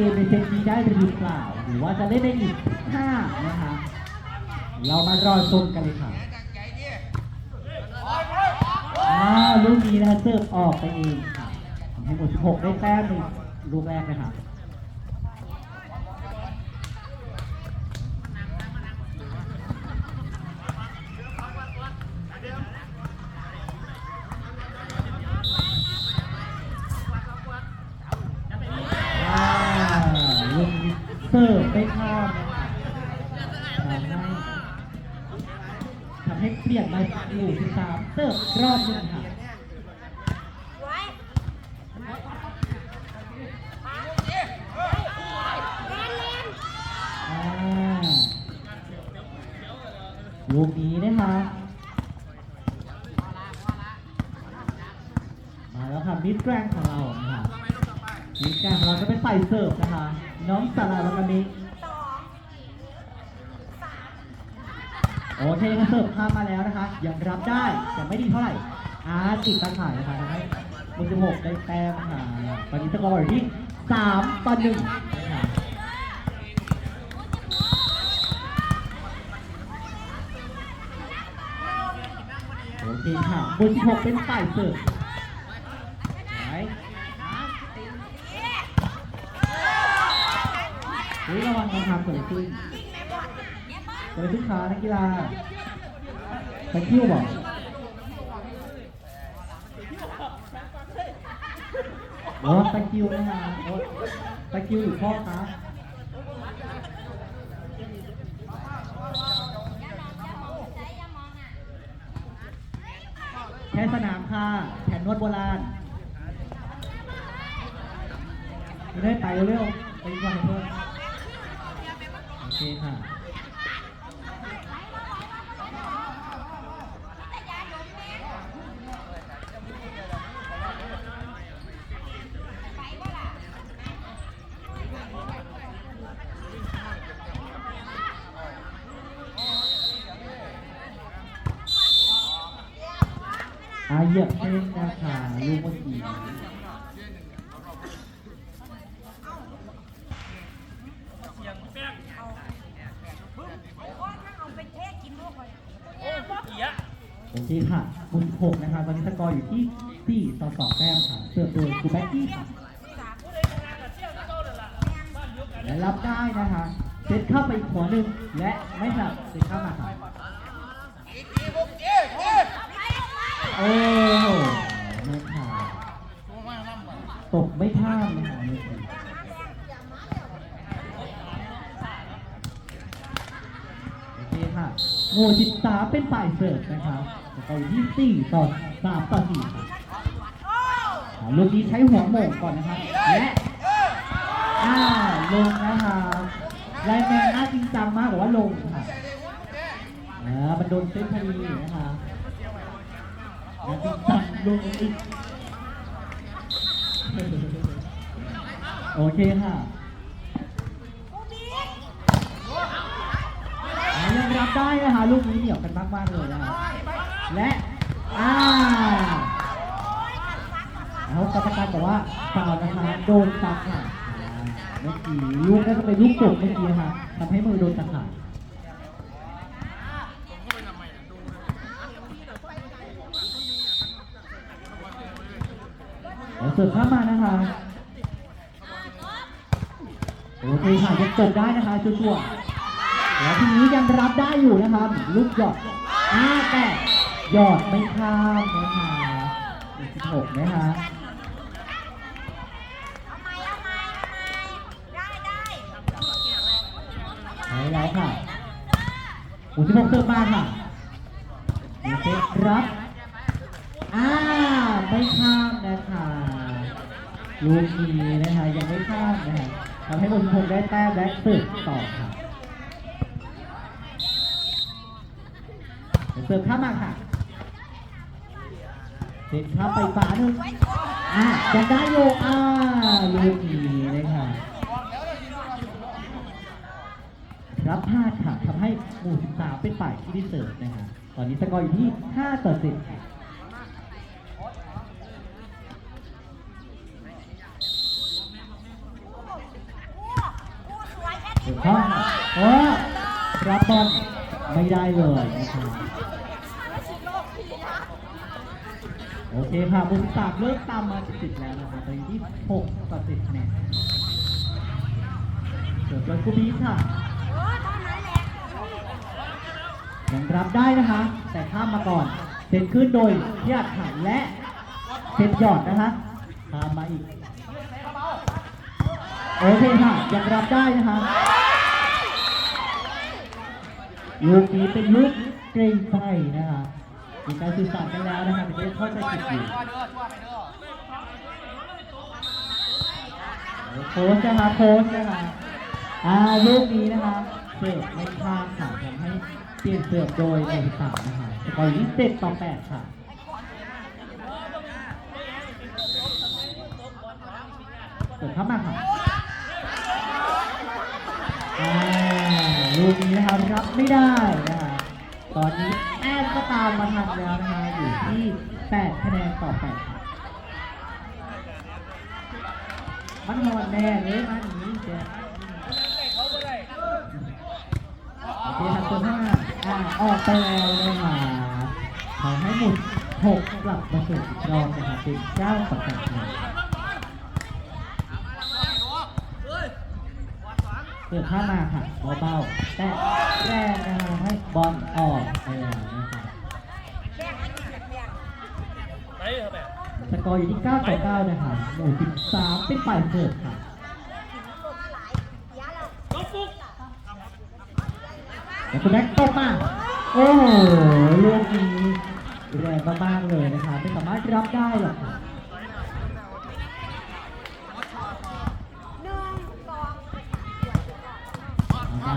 กมในเซตนี้ได้หรือเปล่า หรือว่าจะเล่นได้อีกห้านะคะ เรามารอชมกันเลยค่ะอ้าวลูกนี้นะเสิร์ฟออกไปเองค่ะทำให้หมด16ได้แต้มในลูกแรกนะคะ อ่าลูกนี้เสิร์ฟไม่ข้ามนะคะทำให้ทำให้ เปลี่ยนมาหมู่ที่สามเสิร์ฟรอบหนึงค่ะอ่าลูกนี้นะคะมาแล้วค่ะมิดแกรนของเรานะคะมิดแกรนของเราจะเป็นฝ่เสิร์ฟนะคะ น้องสาราล้วกัน โอเคก็เสิร์ฟข้ามมาแล้วนะคะยังรับได้แต่ไม่ดีเท่าไหร่อาติดตาข่ายนะคะทำให้มุสิบหกได้แต้มค่ะตอนนี้สกอร์อยู่ที่สามต่อหนึ่งโอเคค่ะมุสิบหกเป็นฝ่ายเสิร์ฟไหนเฮ้ยระวังรองเท้าเกิดขึ้น เกิดขึ้นขานักกีฬาตะคิวบอกโอ้ตะคิวนะฮะโอ้ตะคิวหรือพ่อครับแค่สนามค่ะ แผ่นนวดโบราณไม่ได้ไปเร็วไปกว่าเพื่อนโอเคค่ะ อาเหยียบเส้นนะคะลูกเมื่อกี้ โอเคค่ะคุณหกนะคะตอนนี้สกอร์อยู่ที่4ต่อ2แต้มค่ะเสิร์ฟโดยคูแบ็กกี้ค่ะและรับได้นะคะเซตเข้าไปอีกหัวหนึ่งและไม่สลับเซตเข้ามาค่ะโอ้ ตกไม่ท่ามนะโอเคค่ะโมจิตสาเป็นฝ่ายเสิร์ฟนะคะแล้วก็อยู่ที่ต่อ3ต่อ4ค่ลูกนี้ใช้หัวโม่งก่อนนะคะและอ่าลงนะคะไลน์แมนน่าจริงจังมากกว่ว่าลงค่ะอ่ามันโดนเส้นพอดีนะคะจริงจังลงอีก โอเคค่ะยังรับได้นะคะลูกนี้เหนียวกันมากๆเลยนะคะและอ่าแล้วกรรมการบอกว่าฟาวล์นะคะโดนตัดค่ะเมื่อกี้ลูกน่าจะเป็นลูกตกเมื่อกี้นะคะทำให้มือโดนตัดขาดเดี๋ยวเสิร์ฟข้ามานะคะโอเคค่ะยังจบได้นะคะชัวร์ๆแล้วทีนี้ยังรับได้อยู่นะครับ ลูกหยอดอ่าแต่หยอดไม่ข้ามนะคะอีกสิบหกนะคะใช้แล้วค่ะอุสิบหกเติมมาค่ะเซตรับอ่าไม่ข้ามนะคะ ลูกนี้นะคะยังไม่ข้ามนะคะทำให้อุสิบหกได้แต้มและสึกต่อค่ะเดี๋ยวเสิร์ฟข้ามมาค่ะเซ็ตข้ามไปฝาหนึ่งอะยังได้อยู่อ่าลูกนี้นะคะรับพลาดค่ะทำให้หมู่13เป็นฝ่ายที่ได้เสิร์ฟนะคะตอนนี้สกอร์อยู่ที่5ต่อ10ค่ะ ถูกต้องโอ้รับบอลไม่ได้เลยนะครับโอเคค่ะบุญสามเริ่มตามมาติดแล้วนะครับตอนที่6ต่อ10คะแนนเกิดบอลกูบีค่ะยังรับได้นะคะ แต่ข้ามมาก่อนเซนขึ้นโดยพี่อัดหันและเซนหยอดนะคะตามมาอีก โอเคค่ะยังรับได้นะคะ ลูกนี้เป็นลูกเกรงใจนะคะมีการสื่อสารกันแล้วนะคะเป็นเรื่องเข้าใจผิดอยู่โค้ชนะคะโค้ชนะคะอ่าลูกนี้นะคะเสิร์ฟไม่พลาดค่ะทำให้เปลี่ยนเสิร์ฟโดยในสามนะคะสกอร์อยู่ที่เจ็ดต่อแปดค่ะเปิดเข้ามาค่ะอ่า ลูกนี้นะครับรับไม่ได้นะคะตอนนี้แอนก็ตามมาทันแล้วนะคะอยู่ที่8คะแนนต่อ8ค่ะมันหอนแน่เลยมันนี้เจ๊โอเคครับตัวห้าอ่าออกไปแล้วนะคะขอให้หมุน6กลับมาสู่อีกรอบนะคะเป็น9ต่อ8ค่ะ เปิดข้ามาค่ะเบาๆแต่แรงนะคะให้บอลออกไปแล้วนะคะสกอร์อยู่ที่ 9 ต่อ 9 นะคะหมู่13 เป็นฝ่ายเสิร์ฟค่ะแล้วคุณแม็กตบมา โอ้โหลูกนี้แรงมากๆเลยนะคะ ไม่สามารถรับได้หรอกค่ะ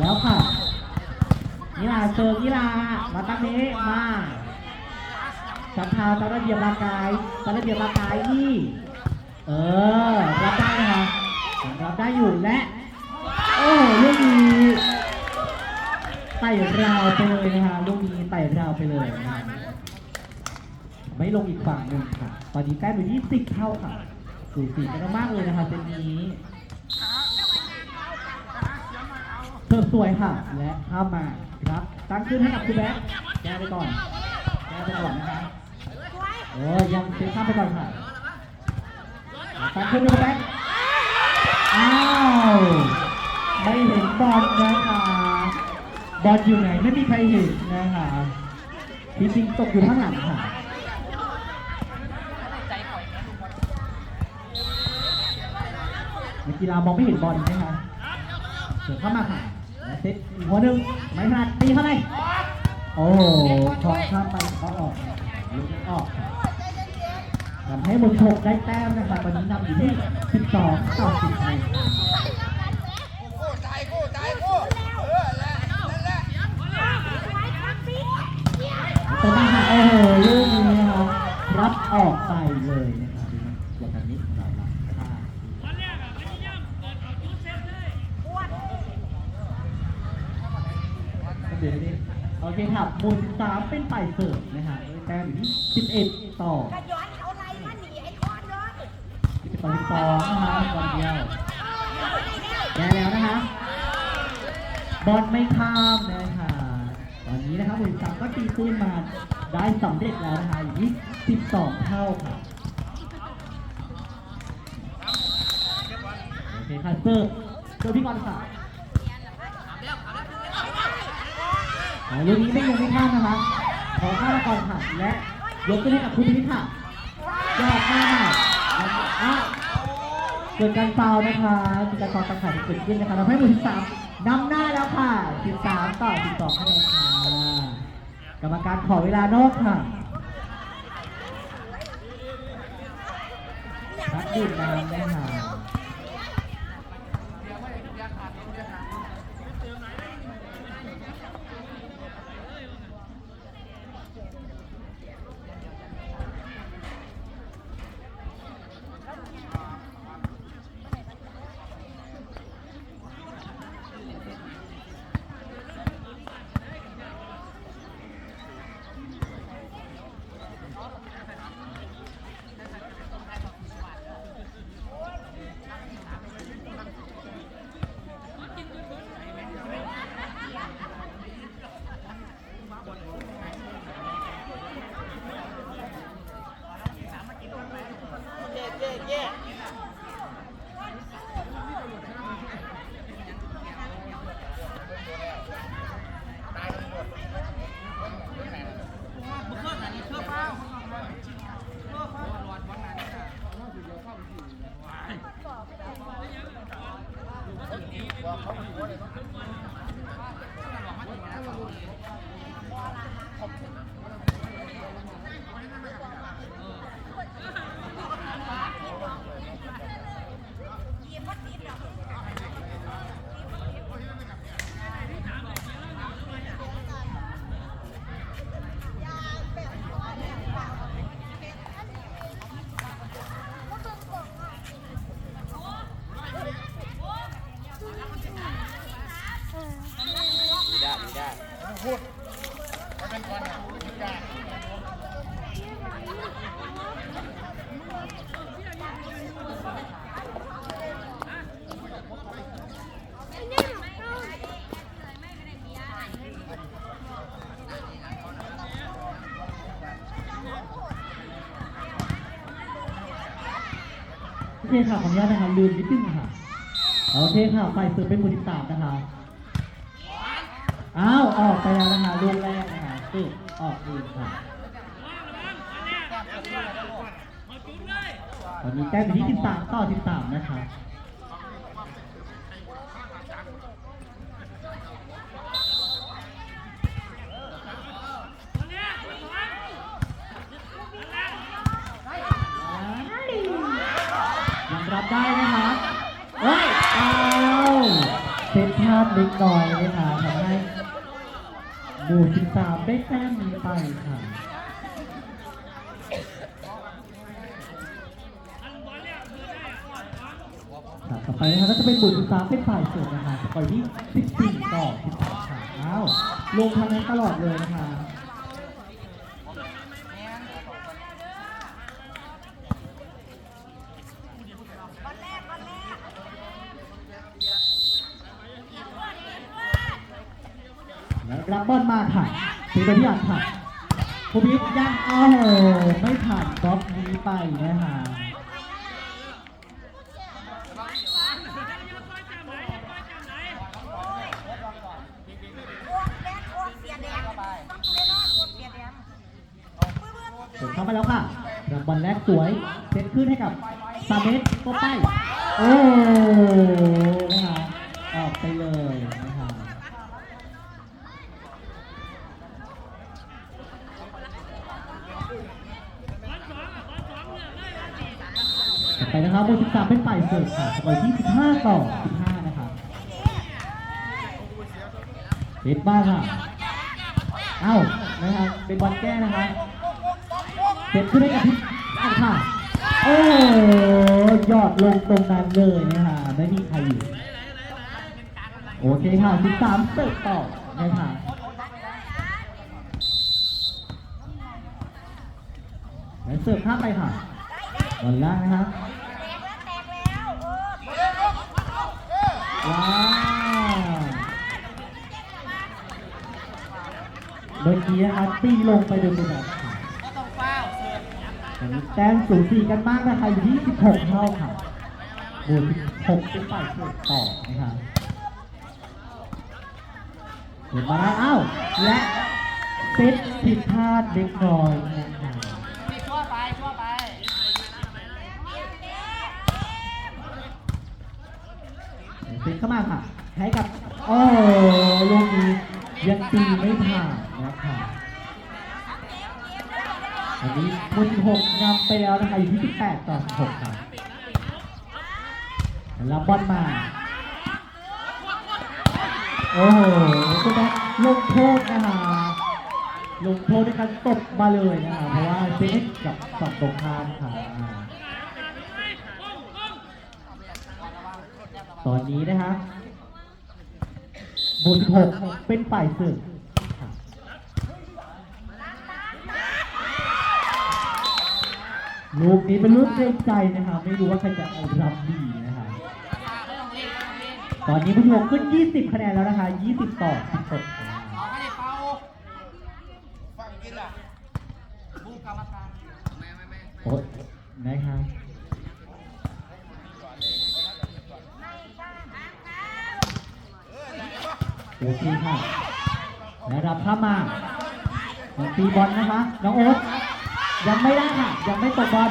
แล้วค่ะนิลาเจอนิลามาตั้งนี้มาสัมภาตะระเบียบร่างกายตระเบียบร่างกายนี่ เออรับได้นะคะรับได้อยู่และ โอ้ลูกนี้ไต่ราวไปเลยนะคะลูกนี้ไต่ราวไปเลยนะคะไม่ลงอีกฝั่งหนึ่งค่ะ ตอนนี้ใกล้ไปที่สิบเท่าค่ะสูสีกันมากๆเลยนะคะเซตนี้ เสิ ร์ฟสวยค่ะ และข้ามมาครับ ตั้งขึ้นให้กับคุณแบ๊กแก้ไปก่อน แก้ไปก่อนนะคะโอ้ยยังเซฟข้ามไปก่อนค่ะตั้งขึ้นให้คุณแบ๊กอ้าวไม่เห็นบอลนะคะบอลอยู่ไหนไม่มีใครเห็นนะคะที่จริงตกอยู่ข้างหลังค่ะนักกีฬามองไม่เห็นบอลนะคะเสือเข้ามาค่ะ ติดหัวหนึ่งไม่ถนัดตีเข้าไปโอ้ชอตข้ามไปขอออกลุกออกทำให้บนหกได้แต้มนะคะวันนี้นำอยู่ที่ 12ต่อ10คะแนนนี้ค่ะโอ้โหลูกนี้นะคะรับออกไปเลยนะคะดูนะตัวกันนี้เรารับค่า เดี๋ยว นี้โอเคครับหมู่13เป็นฝ่ายเสิร์ฟนะฮะแต้มอยู่ที่11ต่อกระย้อนเอาอะไรมาหนีไอ้คอนเลย11ต่อ12นะฮะบอลเดียวแย่แล้วนะคะบอลไม่ข้ามนะคะตอนนี้นะครับหมู่13ก็ตีตื้นมาได้สำเร็จแล้วนะคะอยู่ที่12เท่าค่ะโอเคค่ะเสิร์ฟเสิร์ฟพี่กรณ์ค่ะ อ่าลูกนี้ไม่ลงไม่ข้ามนะคะขอข้ามมาก่อนค่ะและยกขึ้นให้กับคุณพิธค่ะยอดมากค่ะเกิดการฟาวล์นะคะมีการฟาวล์ตังขาดเกิดขึ้นนะคะทำให้หมู่ที่สามนำหน้าแล้วค่ะ13ต่อ12คะแนนค่ะกรรมการขอเวลานอกค่ะพักดื่มน้ำนะคะ พูดเป็นคนหักาโอเคค่ะขออนุญาตนะคะลืมนิดนึงค่ะโอเคค่ะฝ่ายเสิร์ฟเป็นหมู่ที่สามนะคะ อ้าวออกไปแล้วนะคะลูกแรกนะคะตึกออกเองค่ะตอนนี้แต้มอยู่ที่ 13 ต่อ 13 นะคะยังรับได้นะคะเฮ้ยเอาเป็นพลาดเล็กน้อยนะคะ หมู่13ได้แต้มนี้ไปค่ะค่ะต่อไปนะคะก็จะเป็นบุตรสามเป็นฝ่ายเสิร์ฟนะคะต่อยที่ 14 ต่อ13ค่ะอ้าวลงทางนั้นตลอดเลยนะคะ วันแรกวันแรก แล้ว รับบอลมาค่ะถึงตัวที่อ่านค่ะภูมิยังโอ้โหไม่ผ่านบล็อกนี้ไปนะคะเสียแดงต้องเล่นรอดพวกเสียแดงเข้ามาแล้วค่ะรับบอลแรกสวยเซตขึ้นให้กับซาเมสก็ไป โอ้นะคะออกไปเลยนะคะ ต่อ ไปนะครับโมสิบสาเป็นฝ่ายเสิร์ฟค่ะสกอร์ที่ 15 ต่อ 15 นะครับเด็ดบ้างค่ะ เอ้า นะครับ เป็นบอลแก้นะคะเสร็จขึ้นได้กับทิศอ้าวค่ะ โอ้ยอดลงตรงนั้นเลยนะคะไม่มีใครอยู่ โอเคค่ะ 13 เสิร์ฟต่อนะคะแล้วเสิร์ฟข้ามไปค่ะบอลล่างนะครับ แตกแล้วแตกแล้วเออว้าวเมื่อกี้นะครับตีลงไปโดนแบบค่ะตอนนี้แต้มสูสีกันมากนะคะอยู่ที่16เท่าค่ะบวก16เป็นฝ่ายเสิร์ฟต่อนะครับเห็นมาได้อ้าวและเซตผิดพลาดเล็กน้อยนะ คะเซตเข้ามาค่ะให้กับโอ้ลูกนี้ยังตีไม่ผ่านนะคะอันนี้คุณหกนำไปแล้วนะคะอยู่ที่ 18 ต่อ 16ค่ะรับบอลมา โอ้โหคุณแม่ลงโทษนะคะลงโทษด้วยการตบมาเลยนะคะเพราะว่าเซตกับฝั่งตรงข้ามค่ะอ่า ตอนนี้นะคะบุญหกเป็นฝ่ายเสิร์ฟค่ะลูกนี้เป็นลูกเกรงใจนะคะไม่รู้ว่าใครจะเอารับดีนะคะตอนนี้ผู้ชมขึ้น 20 คะแนนแล้วนะคะ 20 ต่อ16ค่ะ ฟังกินล่ะบูกรรมการไม่ไม่ไม่ โอ๊ยนะคะ โอเคค่ะแล้วรับข้ามาตีบอลนะคะน้องโอ๊ตยังไม่ได้ค่ะ ยังไม่ตกบอล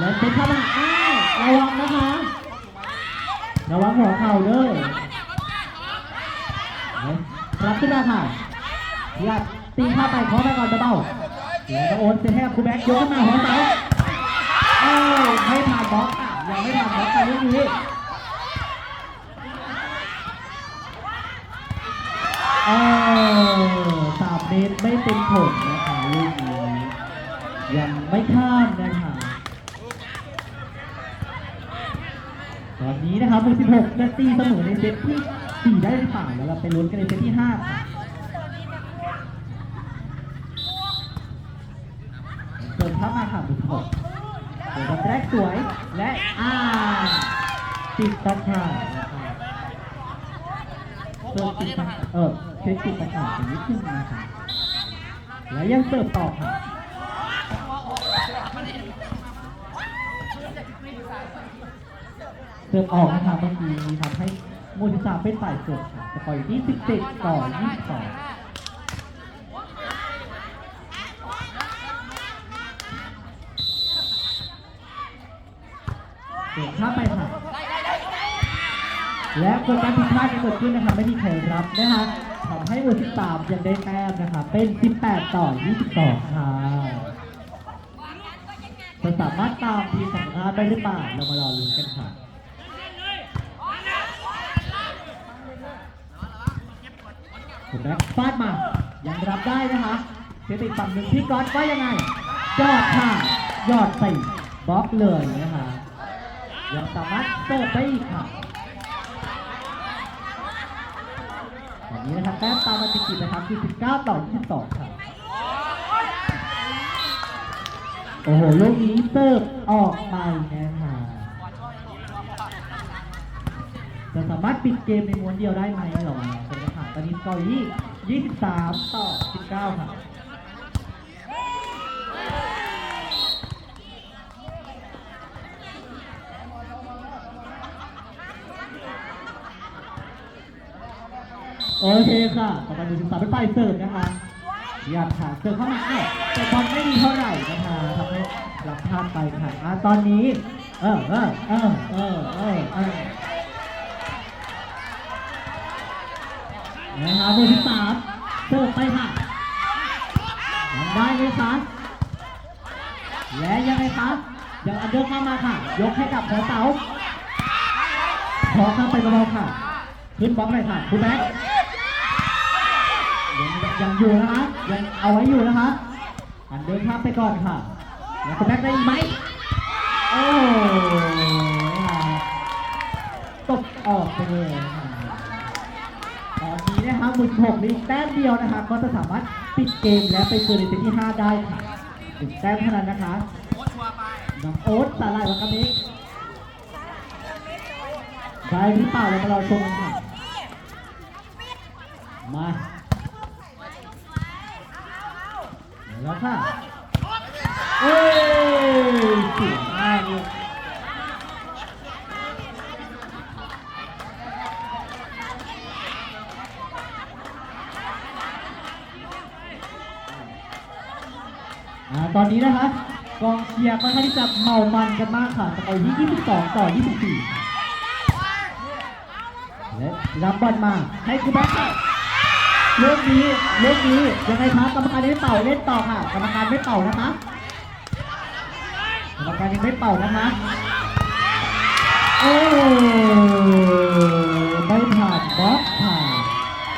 แล้วเป็นข้ามาอ้าวระวังนะคะระวังหัวเข่าเด้อรับขึ้นมาค่ะพี่อัดตีเข้าไปขอไปก่อนเบาแล้วก็โอนเซแทบคูแบ็กยกขึ้นมาหัวเสาเอ้ยไม่ผ่านบล็อกค่ะยังไม่ผ่านบล็อกค่ะลูกนี้ เออสามเมตรไม่เป็นผลนะคะลูกนี้ยังไม่ข้ามนะคะตอนนี้นะครับเป็น16นาทีเสมอในเซตที่ 4 ได้หรือเปล่าแล้วเราไปลุ้นกันในเซตที่ 5 ค่ะเติมเข้ามาค่ะบุกหกเปิดบอลแรกสวยและอ่าติดตะข่ายนะครับเสิร์ฟติดตะข่ายเออ เช็คติดตะข่ายไปนิดนึงนะครับแล้วยังเสิร์ฟต่อค่ะเสิร์ฟออกนะครับเมื่อกี้ทำให้มูลิซาเป็นฝ่ายเสิร์ฟค่ะสกอร์อยู่ที่17ต่อ22เสิร์ฟข้ามไปค่ะ และเกิดการผิดพลาดที่เกิดขึ้นนะครับ ไม่มีใครรับนะคะ ทำให้มูลิซายังได้แต้มนะคะ เป็น 18 ต่อ 22 ค่ะจะสามารถตามทีมสัมภาษณ์ได้หรือเปล่า เรามารอลุ้นกันค่ะคุณแบ็คฟาดมา ยังรับได้นะคะเซตอีกฝั่งหนึ่งพี่ก๊อตว่ายังไง ยอดค่ะ ยอดใส่บล็อกเลยนะคะยังสามารถเสิร์ฟได้อีกค่ะ แบบนี้นะครับแต้มตามมาติดๆนะครับคือ19ต่อ22ครับโอ้โหลูกนี้เสิร์ฟออกไปนะคะจะสามารถปิดเกมในม้วนเดียวได้ไหมหรอเป็นคำถามตอนนี้สกอร์ยี่23 ต่อ 19 ครับ โอเคค่ะต่อไปดูสิบสามเป็นฝ่ายเสิร์ฟนะคะอยากหาเสิร์ฟเข้ามาเอ้ยแต่บอลไม่ดีเท่าไหร่นะคะทำให้รับพลาดไปค่ะอะตอนนี้ เออเออเออเออเออเออนะคะเบอร์ที่สามเสิร์ฟไปค่ะทำได้ไหมคะและยังไงคะยังอันเดอร์ข้ามาค่ะ ยกให้กับหัวเสาขอข้ามไปเบาๆค่ะ ขึ้นบล็อกเลยค่ะ คุณแม็ก ยังอยู่นะคะยังเอาไว้อยู่นะคะอันเดินข้ามไปก่อนค่ะ แล้วคุณแม็กได้อีกไหมโอ้ตบออกไปเลยนะคะตอนนี้นะคะมุนหกมีแต้มเดียวนะคะ ก็จะสามารถปิดเกมและไปเจอในเซตที่5ได้ค่ะถึงแต้มเท่านั้นนะคะน้องโอ๊ตสาลายวากามิได้หรือเปล่าเรามารอชมกันค่ะมา แล้วค่ะเอ้ยเสียงมากเลยอ่าตอนนี้นะคะกองเชียร์ค่อนข้างที่จะเมามันกันมากค่ะสกอร์ที่22 ต่อ 24และรับบอลมาให้คูแบ็ค เลขนี้เลขนี้ยังไงครับกรรมการยังไม่เป่าเล่นต่อค่ะกรรมการไม่เป่านะคะกรรมการยังไม่เป่านะคะโอ้ไม่ผ่านบล็อกผ่าน